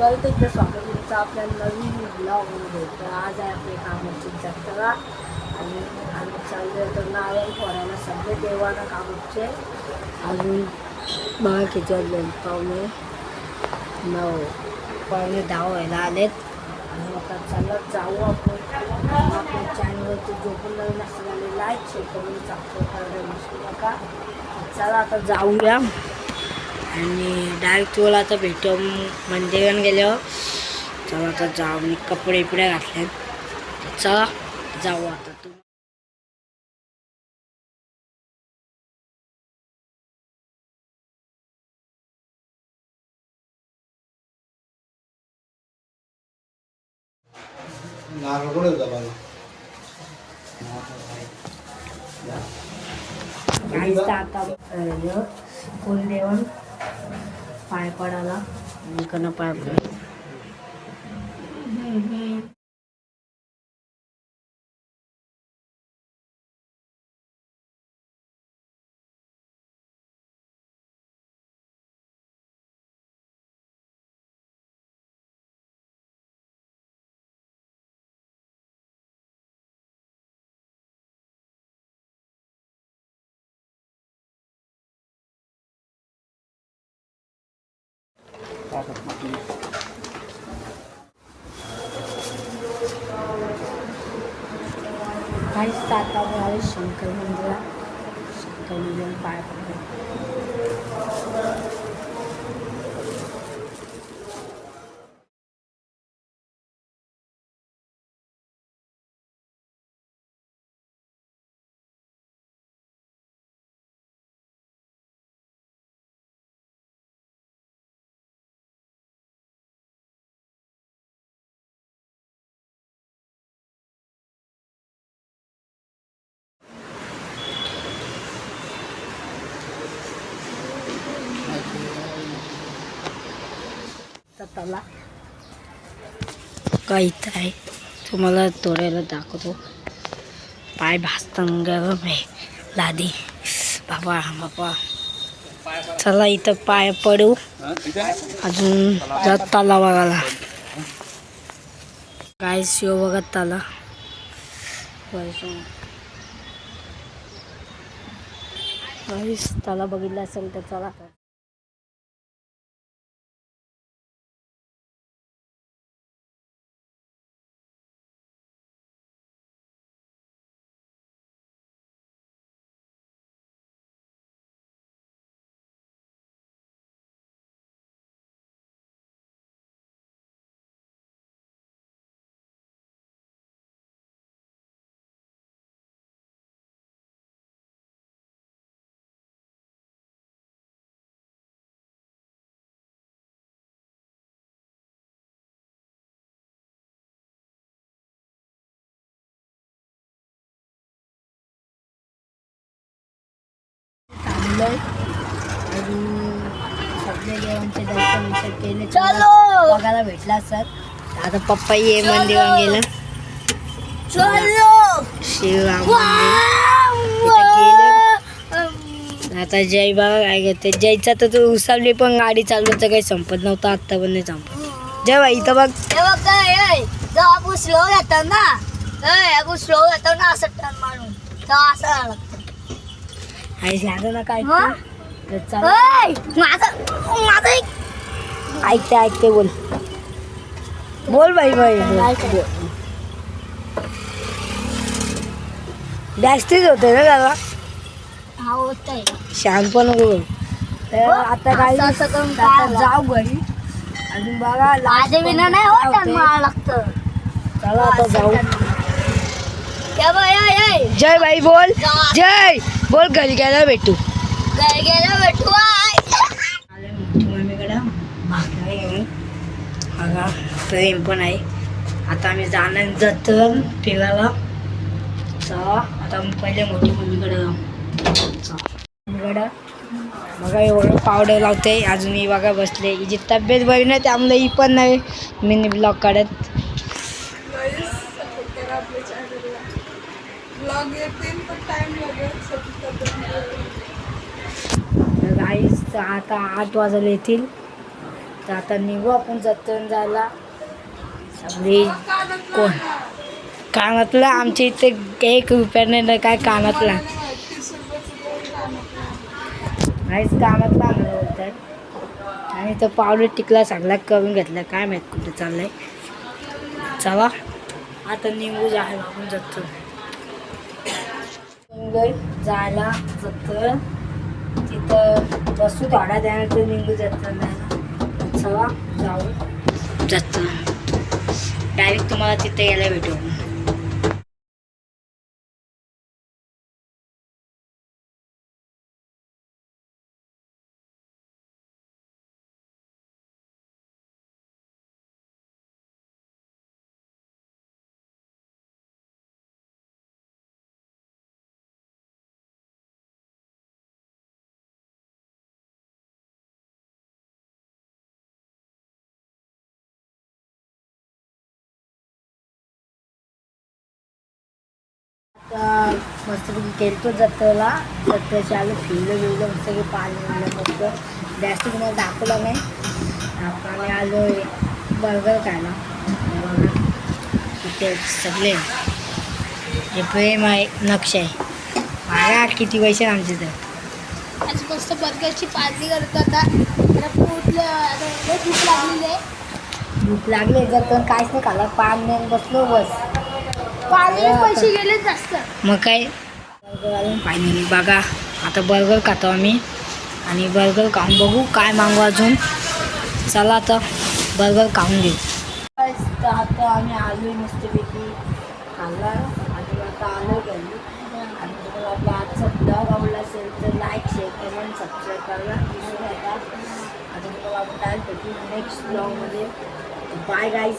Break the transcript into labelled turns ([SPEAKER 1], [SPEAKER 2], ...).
[SPEAKER 1] परत एकदा स्वागत तुमचं आपल्या नवीन ब्लॉगमध्ये तर आज आहे आपली कामाची जत्रा आणि आम्ही चालले तर नारायण फोडायला सगळे देवाना कामाचे. अजून बघा किती वाजले पाहुणे नऊ पाहुणे दहा व्हायला आलेत. आणि आता चला जाऊ आपण. आपल्या चॅनलवरती जो पण नवीन असलेले लाईक शेअर करून चालतो करायला विसरू नका. चला आता जाऊया. आणि डायरेक्ट तुला आता भेटू मंदिरात गेल्यावर चला आता जाऊ मी कपडे बिपडे घातले. चला जाऊ आता तू
[SPEAKER 2] नारळ कोण होता बाबा
[SPEAKER 1] जायचं आता अं, कुलदेवन पाय पडायला. आणि कन पाय पडायला काहीच आता मिळाले शंकर मंदिरात शंकर मंदिरात पाय स्वतःला का इथं आहे तुम्हाला तोडायला दाखवतो. पाय भासताना हो गरम आहे लादी. बाबा बाबा. चला इथं पाय पडू. अजून जात ताला बघायला काय शिव बघत ताला. काहीच ताला बघितला असेल तर चला. थांबलोय आणि सगळे देवांचे दर्शन विषय केले. चलो! बघायला भेटला सर. आता पप्पा ये गेलं. मंदिर गेलं. आता जय बाबा काय करते? जयचा तर तू उसावली पण गाडी चालवायचं काही संपत नव्हतं. आत्ता पण नाही संपत. जय बाई इथं बघ.
[SPEAKER 3] काय आपण स्लो जातो ना आपण स्लो जातो ना असं टर्न मारून तर असं
[SPEAKER 1] आई झालं ना काय? तर. चल.
[SPEAKER 3] ए, माझं माझं एक
[SPEAKER 1] ऐकते ऐकते बोल. बोल बाई बाई. जास्तीच होते ना दादा.
[SPEAKER 3] हा
[SPEAKER 1] शहाणपण नको करू. तर आता काय
[SPEAKER 3] असं असं करून
[SPEAKER 1] आता
[SPEAKER 3] काय
[SPEAKER 1] जाऊ घरी. अजून बघा last
[SPEAKER 3] विना नाही
[SPEAKER 1] काय
[SPEAKER 3] होत
[SPEAKER 1] होतंय.
[SPEAKER 3] मला लागतं.
[SPEAKER 1] चला आता जाऊ. जय बाई बोल. जय. बोल घरी गेला भेटू.
[SPEAKER 3] घरी गेलं भेटू
[SPEAKER 1] बघा प्रेम पण आहे. आता आम्ही जाणार जातो फिरायला. आता पहिले मोठी मम्मीकडे. मम्मीकडं बघा एवढं पावडर लावते. अजून ही बघा बसले. हिची तब्येत बरी नाही त्यामुळे ही पण नाही. मिनी ब्लॉग काढत.
[SPEAKER 4] ब्लॉग येतील पण टाइम लागेल
[SPEAKER 1] तर गाईस आता आठ वाजायला येतील. तर आता निघू आपण जत्रेन जायला. सगळी कोण? कानातलं? आमच्या इथे एक रुपयाने नाही काय कानातला. नाहीच कानातला आम्हाला बोलतात आणि तो पावडर टिकला सगळा करून घेतला काय माहीत कुठे चाललंय. चला आता निघू जायला आपण जत्रेन निघलोय जायला जत्रेन तिथं बसू थोडा त्यानंतर निघू जत्रेन जायला चला जाऊ. जत्रेन डायरेक्ट तुम्हाला तिथे यायला भेटू. मस्तपैकी गेलतो जत्रेला. जत्रेच्या आलो फिरलो बिरलो मस्तपैकी पाणी बिरलं मस्त. जास्त तुम्हाला दाखवलं नाही. आपण आलो बर्गर खायला. तिथे सगळे. हे प्रेम आहे नक्ष आहे. बघा किती पैसे आमचे तर.
[SPEAKER 3] आज मस्त बर्गरची पार्टी करतो आता. भूक लागलेली आहे.
[SPEAKER 1] भूक लागली जर पण काहीच नाही खाल्लं पान नाही बसलो बस.
[SPEAKER 3] पैसे गेले जास्त.
[SPEAKER 1] मग काय? बर्गर फायनली बघा आता बर्गर खातो आम्ही. आणि बर्गर खाऊन बघू काय मागू अजून. चला आता बर्गर खाऊन घेऊ. तर आता आम्ही आलो मस्तपैकी. खाल्ला. आणि आता आलो घरी. आणि तुम्हाला आपला आजचा ब्लॉग आवडला असेल तर लाईक शेअर कमेंट सबस्क्राईब करायला विसरू नका. आता तुम्हाला आपण काय भेटू नेक्स्ट ब्लॉगमध्ये बाय गाईज